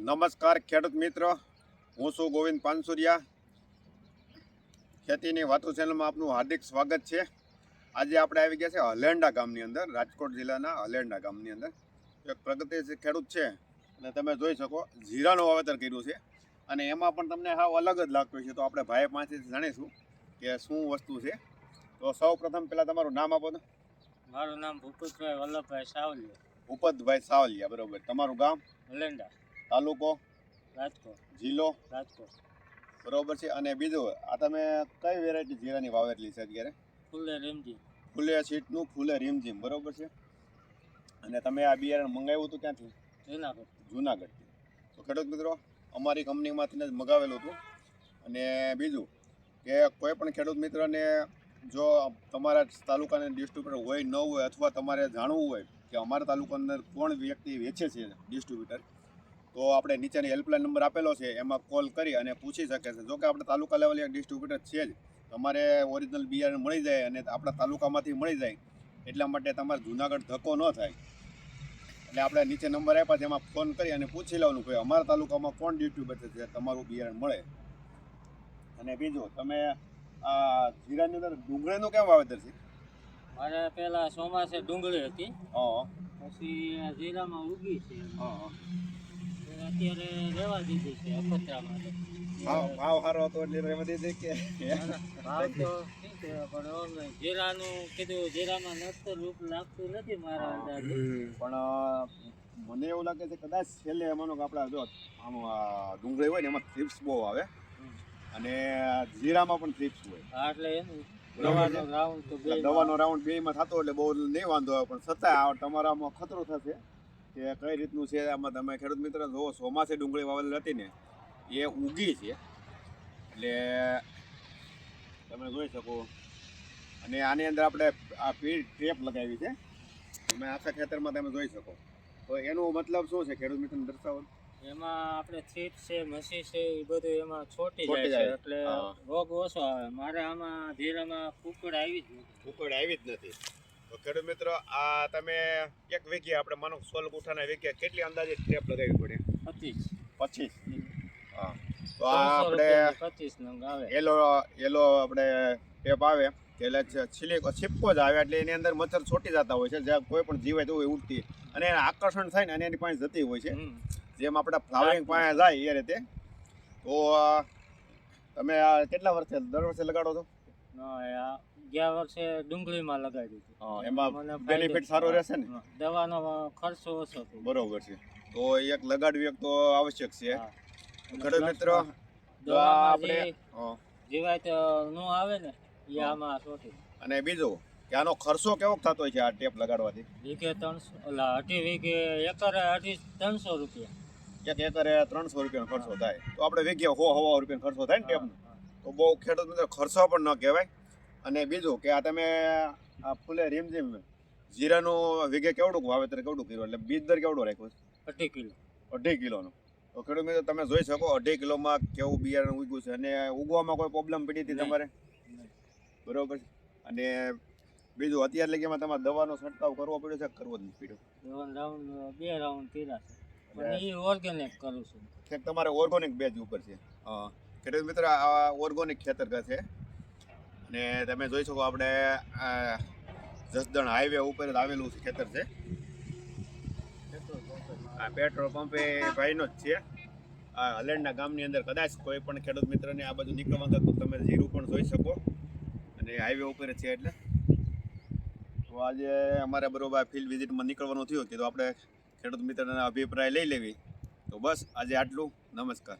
નમસ્કાર ખેડૂત મિત્ર. હું છું ગોવિંદ પાનસુરિયા. ખેતીની વાતો ચેનલમાં આપનું હાર્દિક સ્વાગત છે. આજે આપણે આવી ગયા છે હલેન્ડા ગામની અંદર રાજકોટ જિલ્લાના હલેન્ડા ગામની અંદર. એક પ્રગતિશીલ ખેડૂત છે. અને તમે જોઈ શકો જીરાનું વાવેતર કર્યું છે. અને એમાં પણ તમને હાવ અલગ જ લાગતું છે તો આપણે ભાઈ પાસેથી જાણીશું કે શું વસ્તુ છે. તો સૌ પ્રથમ પહેલાં તમારું નામ આપો તો મારું નામ ભૂપતભાઈ વલ્લભભાઈ સાવલિયા. ભૂપતભાઈ સાવલિયા બરાબર. તમારું ગામ? હલેન્ડા તાલુકો? રાજકોટ. જિલ્લો? રાજકોટ. બરોબર છે. અને બીજું આ તમે કઈ વેરાયટી જીરાની વાવેતલી છે અત્યારે? ફૂલે રેમજી ફૂલે સીટનું ફૂલે રીમઝીમ. બરોબર છે? અને તમે આ બિયારણ મંગાવ્યું હતું ક્યાંથી? જૂનાગઢ જુનાગઢથી. તો ખેડૂત મિત્રો અમારી કંપનીમાંથી જ મગાવેલું હતું. અને બીજું કે કોઈ પણ ખેડૂત મિત્રને જો તમારા તાલુકાને ડિસ્ટ્રીબ્યુટર હોય ન હોય અથવા તમારે જાણવું હોય કે અમારા તાલુકાની અંદર કોણ વ્યક્તિ વેચે છે ડિસ્ટ્રીબ્યુટર તો આપણે નીચેની હેલ્પલાઇન નંબર આપેલો છે એમાં કોલ કરી અને પૂછી શકે છે. જો કે આપણે તાલુકા લેવલે ડિસ્ટ્રીબ્યુટર છે જ. તમારે ઓરિજિનલ બિયારણ મળી જાય અને આપણા તાલુકામાંથી મળી જાય. એટલા માટે તમારે જુનાગઢ ધક્કો ન થાય. એટલે આપણે નીચે નંબર આપ્યા છે એમાં ફોન કરી અને પૂછી લેવાનું કે અમારા તાલુકામાં કોણ ડિસ્ટ્રીબ્યુટર છે તમારું બિયારણ મળે. અને બીજું તમે આ જીરાની અંદર ડુંગળીનું કેમ વાવેતર છે? મારે પહેલાં ચોમાસે ડુંગળી હતી. હા. પછી જીરામાં ઉગી છે. અત્યારે રહેવા દીધી છે અખતરા ભાવ ભાવ સારો હતો એટલે રહેવા દીધી કે. ભાવ તો પણ જીરાનું કીધું જીરામાં નક્કર રૂપ લાગતું નથી મારા અંદાજે. પણ મને એવું લાગે છે કદાચ છેલ્લે માનો કે આપણા જો આમ ડુંગળી હોય ને એમાં થ્રિપ્સ બહુ આવે. અને જીરામાં પણ થ્રિપ્સ હોય. હા, એટલે. દવાનો રાઉન્ડ બે માં થતો એટલે બહુ નહીં વાંધો આવે પણ છતાં તમારામાં ખતરો થશે. કે કઈ રીતનું છે? આમાં તમે ખેડૂત મિત્ર જુઓ ચોમાસે ડુંગળી વાવેલી હતી ને એ ઉગી છે. એટલે તમે જોઈ શકો. અને આની અંદર આપણે આ પીળ ટેપ લગાવી છે. તમે આખા ખેતરમાં તમે જોઈ શકો. તો એનો મતલબ શું છે ખેડૂત મિત્ર દર્શાવો? એમાં આપણે થીપ છે મસી છે એ બધું એમાં છોટી છોટી જાય છે. એટલે રોગ ઓછો આવે. મારે આમાં ધીરામાં કુકડ આવી જ નથી. કુકડ આવી જ નથી. તો ખેડૂત મિત્રો આ તમે એક વીઘે આપણે માનો સોલ ગુઠાના વીઘે કેટલી અંદાજે ટેપ લગાવી પડે? પચીસ. પચીસ. હા. તો આ આપણે પચીસ નંગ આવે. એલો એલો આપણે ટેપ આવે એટલે છ- છીલી છીપકો જ આવે એટલે એની અંદર મચ્છર છોટી જતા હોય છે જ્યાં કોઈ પણ જીવાય તો હોય ઉડતી. અને એને આકર્ષણ થાય ને અને એની પાસે જતી હોય છે. જેમ આપણે ફ્લાવરિંગ પાસે જાય એ રીતે. તો તમે આ કેટલા વર્ષે દર વર્ષે લગાડો છો? ગયા વર્ષે ડુંગળીમાં લગાવી દીધું. એમાં બેનિફિટ સારો રહેશે ને? દવાનો ખર્ચો ઓછો થયો. બરોબર છે. તો એક લગાડવી એક તો આવશ્યક છે. ખેડૂત મિત્રો આપણે જીવાત નો આવે ને એ આમાં સોટી અને બીજું કે આનો ખર્ચો કેવો થતો હોય છે આ ટેપ લગાડવાથી? વીઘે ત્રણસો એટલે અઢી વીઘે એકરે અઢી ત્રણસો રૂપિયા. એક એકરે ત્રણસો રૂપિયાનો ખર્ચો થાય. તો આપણે વીઘે હો હવા રૂપિયાનો ખર્ચો થાય ને ટેપનો? તો બહુ ખેડૂત મિત્રો ખર્ચો પણ ન કહેવાય. અને બીજું કે આ તમે આ ફૂલે રીમઝીમ જીરાનું વીઘે કેવડું વાવેતર કેવડું કર્યું? એટલે બીજ દર કેવડો રાખ્યો છે? અઢી કિલો. અઢી કિલોનો. તો ખેડૂત મિત્રો તમે જોઈ શકો અઢી કિલોમાં કેવું બિયારણ ઉગ્યું છે. અને ઉગવામાં કોઈ પ્રોબ્લેમ પડી હતી તમારે? બરોબર છે. અને બીજું અત્યારે લગીમાં તમારે દવાનો છંટકાવ કરવો પડ્યો છે કરવો જ નથી પડ્યો? રાઉન્ડ બે રાઉન્ડ કર્યા છે. ઓર્ગેનિક કરું છું. તમારે ઓર્ગોનિક બેજ ઉપર છે. હા. ખેડૂત મિત્ર આ ઓર્ગોનિક ખેતર છે. અને તમે જોઈ શકો આપણે જસદણ હાઈવે ઉપર જ આવેલું ખેતર છે. આ પેટ્રોલ પંપે ભાઈનો જ છે. આ હલેણના ગામની અંદર કદાચ કોઈ પણ ખેડૂત મિત્રને આ બાજુ નીકળવા તો તમે જીરું પણ જોઈ શકો. અને હાઈવે ઉપર જ છે એટલે. તો આજે અમારે બરોબર ફિલ્ડ વિઝિટમાં નીકળવાનું થયું કે તો આપણે ખેડૂત મિત્રના અભિપ્રાય લઈ લેવી. તો બસ, આજે આટલું. નમસ્કાર.